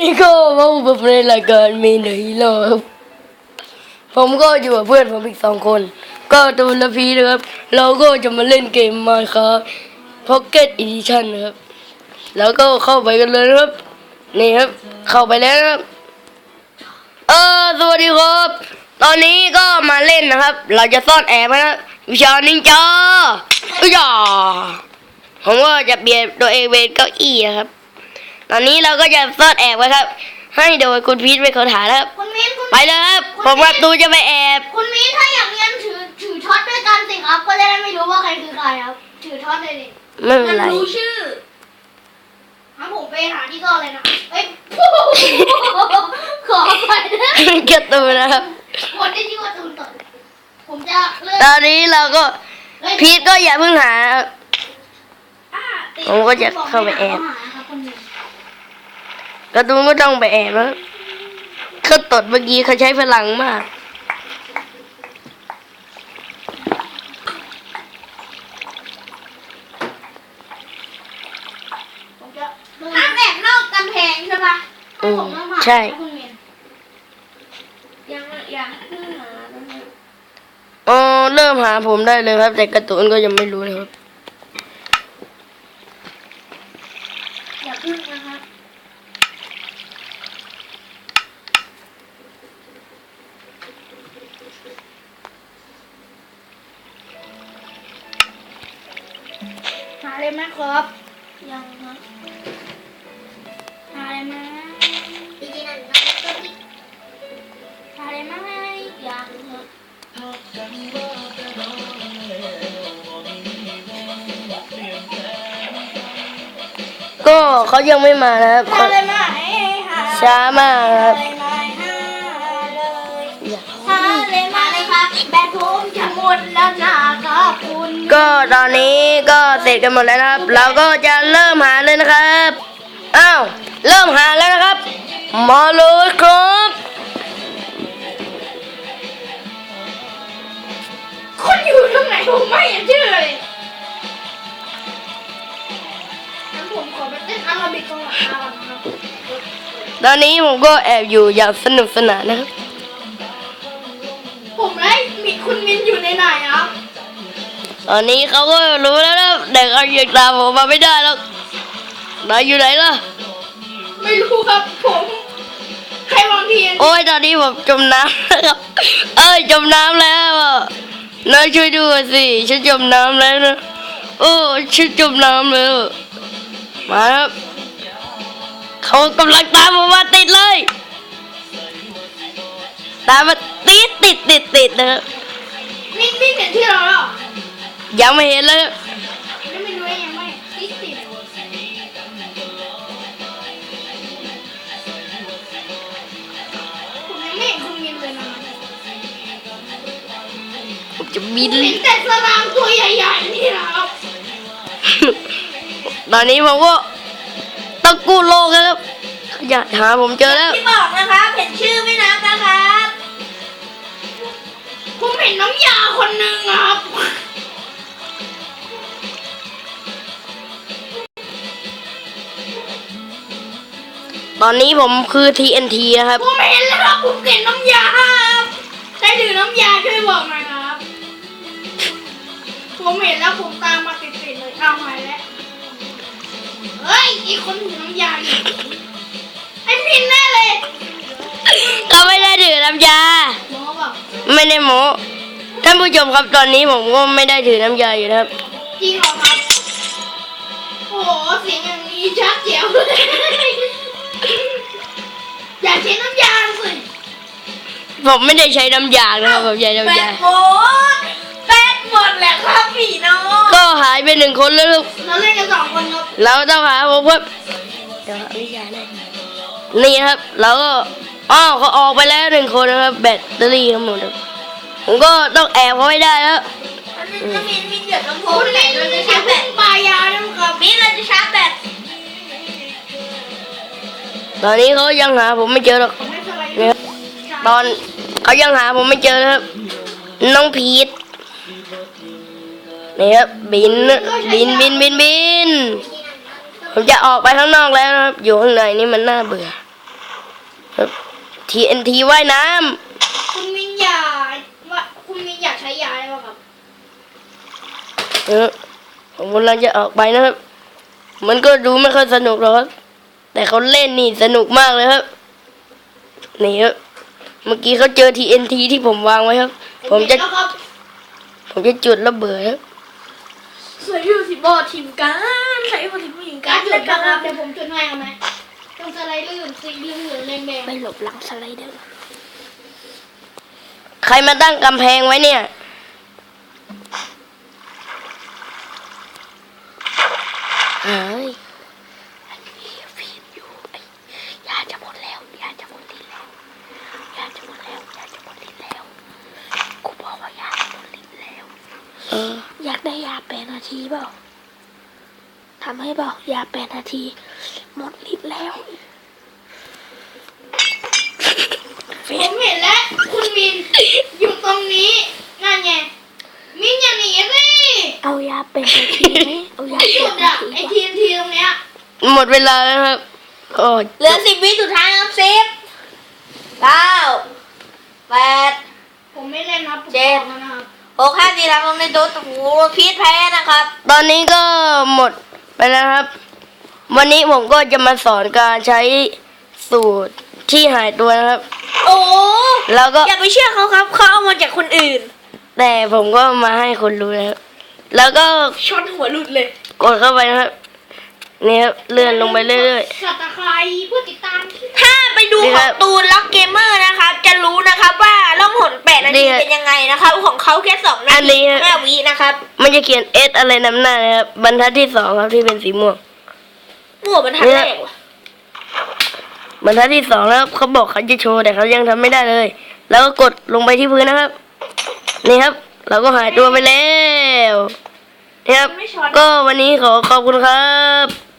นี่ก็มาพบในรายการมีหนึ่งฮีโร่ครับผมก็อยู่กับเพื่อนผมอีกสองคน ก็ตูนและพีนะครับ เราก็จะมาเล่นเกมมาครับพ็อกเก็ตอีดิชั่นนะครับ แล้วก็เข้าไปกันเลยนะครับ นี่ครับ เข้าไปแล้วครับเออสวัสดีครับ ตอนนี้ก็มาเล่นนะครับ เราจะซ่อนแอบนะวิชานินจาอุ้ยาผมก็จะเปลี่ยนตัวเองเป็นเก้าอี้นะครับ ตอนนี้เราก็จะซ่อนแอบไว้ครับ ให้โดยคุณพีทเป็นคนหานะครับ คุณมิ้นคุณไปเลยครับ ผมกับตูจะไปแอบ คุณมิ้นถ้าอยากเรียนถือถือช็อตด้วยกันสิครับก็จะได้ไม่รู้ว่าใครคือใครครับ ถือช็อตเลยดิไม่เป็นไร รู้ชื่องั้นผมไปหาที่ซ่อนเลยนะเอ้ยขอไปนะเก็บตูนะครับ คนที่ชื่อว่าตูนต่อผมจะเลือกตอนนี้เราก็เอ้ยพีทก็อย่าเพิ่งหาครับ อ่าติผมก็จะเข้าไปแอบหาครับคุณมิ้น การะตูนก็ต้องไปแอบนะครับเขาตดเมื่อกี้เขาใช้พลังมากผมจะห้ามแอบนอกกำแพงใช่ปะอืมผมต้องหาใช่ คุณมิ้นยังยังเพิ่งหานะครับอ๋อเริ่มหาผมได้เลยครับ แต่การะตูนก็ยังไม่รู้เลยครับ เลยไหมครับ ยังครับหาเลยไหมจริงๆนั่นนั่นก็พี่หาเลยไหมยังครับก็เขายังไม่มานะครับหาเลยไหมหาช้ามากครับ ก็ตอนนี้ก็เสร็จกันหมดแล้วนะครับ เราก็จะเริ่มหาเลยนะครับอ้าวเริ่มหาแล้วนะครับมาเลยครับคนอยู่ตรงไหนผมไม่เห็นชื่อเลยงั้นผมขอไปเต้นอาราบิกตรงหลังคาก่อนนะครับตอนนี้ผมก็แอบอยู่อย่างสนุกสนานนะครับผมไล่มีคุณมินอยู่ในไหนครับ ตอนนี้เขาก็รู้แล้วนะแต่เขายังตามผมมาไม่ได้แล้วนายอยู่ไหนล่ะ ไม่รู้ครับผมใครวางเทียนโอ้ยตอนนี้ผมจมน้ำแล้วครับ เอ้ยจมน้ำแล้วอะนายช่วยด้วยสิฉันจมน้ำแล้วนะโอ้ฉันจมน้ำแล้วมาครับเขากำลังตามผมมาติดเลย ตามมาติดติดติดติดนะครับมินมินเห็นที่เราแล้วเหรอ ยังไม่เห็นเลยยังไม่รู้ได้ยังไม่ติดติดผมยังไม่เห็นคุณมินเลยนะผมจะบินเห็นแต่สลามตัวใหญ่ๆนี่ครับตอนนี้ผมก็ต้องกู้โลกแล้วครับอยากหาผมเจอแล้วที่บอกนะครับเห็นชื่อไม่นับนะครับผมเห็นน้ำยาคนหนึ่งครับ ตอนนี้ผมคือ TNT นะครับ ผมเห็นแล้วครับผมเห็นน้ำยาครับใครถือน้ำยาช่วยบอกหน่อยครับ ผมเห็นแล้วผมตามมาติดๆเลยเอาหายแล้ว เฮ้ยไอีคนถือน้ำยาอยู่ไอ้พินแน่เลยเขาไม่ได้ถือน้ำยา หมอบอกไม่ได้โมท่านผู้ชมครับตอนนี้ผมก็ไม่ได้ถือน้ำยาอยู่นะครับ จริงเหรอครับ โอ้โหเสียงอย่างนี้ชัดเจ๋วเลย อย่าใช้น้ำยาสิผมไม่ได้ใช้น้ำยานะครับผมใช้น้ำยาหมดแป๊ดหมดแหละครับพี่น้องก็หายไปหนึ่งคนแล้วลูกเราเล่นกันสองคนครับเราต้องหาผมครับเดี๋ยวหาวิชาหน่อยนี่ครับ เราก็อ้าวเขาออกไปแล้วหนึ่งคนนะครับ แบตเตอรี่ทั้งหมดครับผมก็ต้องแอบเขาไม่ได้แล้วจะมีมีเดือดลำโพงไหนเราจะชาร์จแบตปลายานะครับมีเราจะชาร์จแบต ตอนนี้เขายังหาผมไม่เจอหรอกผมไม่เป็นไรเนี่ยตอนเขายังหาผมไม่เจอนะครับน้องพีทนี่ครับบินบินบินบินบินผมจะออกไปข้างนอกแล้วนะครับ อยู่ข้างในนี่มันน่าเบื่อ TNT ว่ายน้คุณมินอยากว่าคุณมินอยากใช้ยาได้ป่ะครับำเออผมกำลังจะออกไปนะครับ มันก็ดูไม่ค่อยสนุกหรอกครับ แต่เขาเล่นนี่สนุกมากเลยครับ นี่ครับ เมื่อกี้เขาเจอ TNT ที่ผมวางไว้ครับ ผมจะเห็นแล้วครับผมจะจุดระเบิดครับสวยอยู่สิบอทีมกันใส่บอทีมผู้หญิงกัการนจุดนะครับเดี๋ยวผมจุดให้เอาไหมตรงสไลด์ลื่นสีเหลืองเหลืองแดงแดงไปหลบหลังสไลเดอร์ใครมาตั้งกำแพงไว้เนี่ย เฮ้ย ฟีดอยู่ไอ้ยาจะหมดแล้วยาจะหมดลิ้นแล้วยาจะหมดแล้วยาจะหมดลิ้นแล้วกูบอกว่ายาจะหมดลิ้นแล้ว เออ อยาก ได้ยาแปดนาทีเปล่าทำให้เปล่ายาแปดนาที หมดลิ้นแล้วผมเห็นแล้ว คุณมินอยู่ตรงนี้นั่นไงมินอย่าหนีสิเอายาแปดนาทีไหมเอายาจุแปดดนาอะทีไอก่อนทีมทีตรงเนี้ยหมดเวลาแล้วครับ โอ้เหลือสิบวิสุดท้ายครับสิบเก้าแปดผมไม่เล่นนะผมเจ็ดบอกแล้วนะครับ หกห้าสี่สามสองหนึ่งตัวหูพีทแพ้นะครับ ตอนนี้ก็หมดไปแล้วครับ วันนี้ผมก็จะมาสอนการใช้สูตรที่หายตัวนะครับ โอ้แล้วก็อย่าไปเชื่อเขาครับเขาเอามาจากคนอื่น แต่ผมก็มาให้คนรู้นะครับ แล้วก็ช็อตหัวหลุดเลย กดเข้าไปนะครับนี่ครับเลื่อนลงไปเรื่อยสัตว์ตะไคร้เพื่อติดตามที่ถ้าไปดูนี่ขครัองบตูนล็อกเกมเมอร์นะครับจะ นแปดนานี่ทีครับเป็นยังไงนะครับของเขาแค่สองนาอันนี้ทีครับห้าวินะครับๆมันจะเขียน S อะไรนำหน้านะครับบรรทัดที่สองครับที่เป็นสีม่วงมั่วบรรทัดนี่แรครับกว่ะบรรทัดที่สองแล้วเขาบอกเขาจะโชว์แต่เขายังทำไม่ได้เลย แล้วก็กดลงไปที่พื้นนะครับ นี่ครับ เราก็หายตัวไปแล้วนี่ครับก็วันนี้ขอขอบคุณครับ